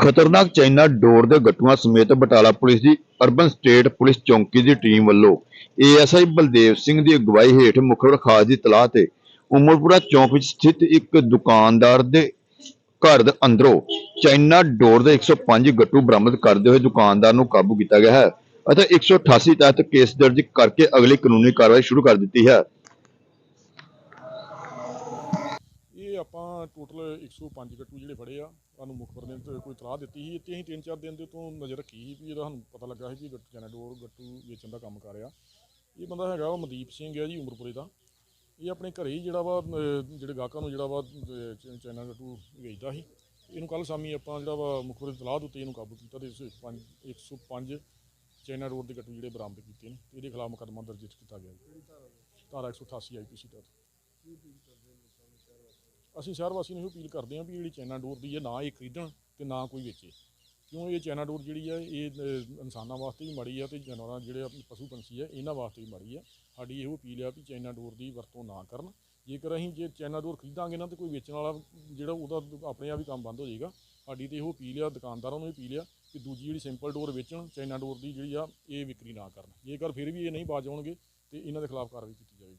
ਖਤਰਨਾਕ ਚਾਈਨਾ ਡੋਰ ਦੇ ਗੱਟੂਆਂ ਸਮੇਤ ਬਟਾਲਾ ਪੁਲਿਸ ਦੀ ਅਰਬਨ ਸਟੇਟ ਪੁਲਿਸ ਚੌਂਕੀ ਦੀ ਟੀਮ ਵੱਲੋਂ ਏਐਸਆਈ ਬਲਦੇਵ ਸਿੰਘ ਦੀ ਅਗਵਾਈ ਹੇਠ ਮੁਖਬਰ ਖਾਸ ਦੀ ਤਲਾਹ ਤੇ ਉਮਰਪੁਰਾ ਚੌਂਕ ਵਿੱਚ ਸਥਿਤ ਇੱਕ ਦੁਕਾਨਦਾਰ ਦੇ ਘਰ ਦੇ ਅੰਦਰੋਂ ਚਾਈਨਾ ਡੋਰ ਦੇ 105 ਗੱਟੂ ਬਰਾਮਦ ਕਰਦੇ ਹੋਏ ਦੁਕਾਨਦਾਰ ਨੂੰ ਕਾਬੂ ਕੀਤਾ ਗਿਆ ਹੈ ਅਤੇ 188 ਤਹਿਤ ਕੇਸ ਦਰਜ ਕਰਕੇ ਅਗਲੀ ਕਾਨੂੰਨੀ ਕਾਰਵਾਈ ਸ਼ੁਰੂ ਕਰ ਦਿੱਤੀ ਹੈ। ਇਹ ਆਪਾਂ ਟੋਟਲ 105 ਗੱਟੂ ਜਿਹੜੇ ਫੜੇ ਆ ਸਾਨੂੰ ਮੁਖਬਰ ਨੇ ਤੇ ਕੋਈ ਤਲਾਹ ਦਿੱਤੀ ਸੀ। ਤੇ ਅਸੀਂ ਤਿੰਨ ਚਾਰ ਦਿਨ ਦੇ ਤੋਂ ਨਜ਼ਰ ਰੱਖੀ ਸੀ ਵੀ ਇਹਦਾ ਸਾਨੂੰ ਪਤਾ ਲੱਗਾ ਸੀ ਵੀ ਗੱਟੂ ਜਨਡੋਰ ਗੱਟੂ ਵੇਚਣ ਦਾ ਕੰਮ ਕਰ ਰਿਹਾ। ਇਹ ਬੰਦਾ ਹੈਗਾ ਉਹ ਮਨਦੀਪ ਸਿੰਘ ਹੈ ਜੀ ਉਮਰਪੁਰੇ ਦਾ। ਇਹ ਆਪਣੇ ਘਰੇ ਹੀ ਜਿਹੜਾ ਵਾ ਜਿਹੜੇ ਗਾਹਕਾਂ ਨੂੰ ਜਿਹੜਾ ਵਾ ਅਹ, ਚਾਈਨਾ ਗੱਟੂ ਵੇਚਦਾ ਸੀ। ਇਹਨੂੰ ਕੱਲ ਸ਼ਾਮੀ ਆਪਾਂ ਜਿਹੜਾ ਵਾ ਮੁਖਬਰ ਦੀ ਤਲਾਹ ਦੇ ਉੱਤੇ ਇਹਨੂੰ ਕਾਬੂ ਕੀਤਾ ਤੇ 105 105 ਚਾਈਨਾ ਰੋਡ ਦੇ ਗੱਟੂ ਜਿਹੜੇ ਬਰਾਮਦ ਕੀਤੇ ਨੇ ਇਹਦੇ ਖਿਲਾਫ ਮੁਕੱਦਮਾ ਦਰਜ ਕੀਤਾ ਗਿਆ ਜੀ। ਧਾਰਾ 188 ਆਈਪੀਸੀ ਤਹਿਤ। ਅਸੀਂ ਸ਼ਹਿਰ ਵਾਸੀ ਨੂੰ ਇਹ ਅਪੀਲ ਕਰਦੇ ਹਾਂ ਵੀ ਜਿਹੜੀ ਚਾਈਨਾ ਡੋਰ ਦੀ ਹੈ ਨਾ ਇਹ ਖਰੀਦਣ ਤੇ ਨਾ ਕੋਈ ਵੇਚੇ। ਕਿਉਂ ਇਹ ਚਾਈਨਾ ਡੋਰ ਜਿਹੜੀ ਹੈ ਇਹ ਇਨਸਾਨਾਂ ਵਾਸਤੇ ਵੀ ਮਾੜੀ ਆ ਤੇ ਜਾਨਵਰਾਂ ਜਿਹੜੇ ਪਸ਼ੂ ਪੰਛੀ ਹੈ ਇਹਨਾਂ ਵਾਸਤੇ ਵੀ ਮਾੜੀ ਆ। ਸਾਡੀ ਇਹੋ ਅਪੀਲ ਆ ਵੀ ਚਾਈਨਾ ਡੋਰ ਦੀ ਵਰਤੋਂ ਨਾ ਕਰਨ। ਜੇਕਰ ਅਸੀਂ ਜੇ ਚਾਈਨਾ ਡੋਰ ਖਰੀਦਾਂਗੇ ਨਾ ਤੇ ਕੋਈ ਵੇਚਣ ਵਾਲਾ ਜਿਹੜਾ ਉਹਦਾ ਆਪਣੇ ਆਪ ਹੀ ਕੰਮ ਬੰਦ ਹੋ ਜਾਏਗਾ। ਸਾਡੀ ਤੇ ਇਹੋ ਅਪੀਲ ਆ, ਦੁਕਾਨਦਾਰਾਂ ਨੂੰ ਵੀ ਅਪੀਲ ਆ ਕਿ ਦੂਜੀ ਜਿਹੜੀ ਸਿੰਪਲ ਡੋਰ ਵੇਚਣ ਚਾਈਨਾ ਡੋਰ ਦੀ ਜਿਹੜੀ ਆ, ਇਹ ਵਿਕਰੀ ਨਾ ਕਰਨ। ਜੇਕਰ ਫਿਰ ਵੀ ਇਹ ਨਹੀਂ ਬਾਜ ਆਉਣਗੇ ਤੇ ਇਹਨਾਂ ਦੇ ਖਿਲਾਫ ਕਾਰਵਾਈ ਕੀਤੀ ਜਾਵੇਗੀ।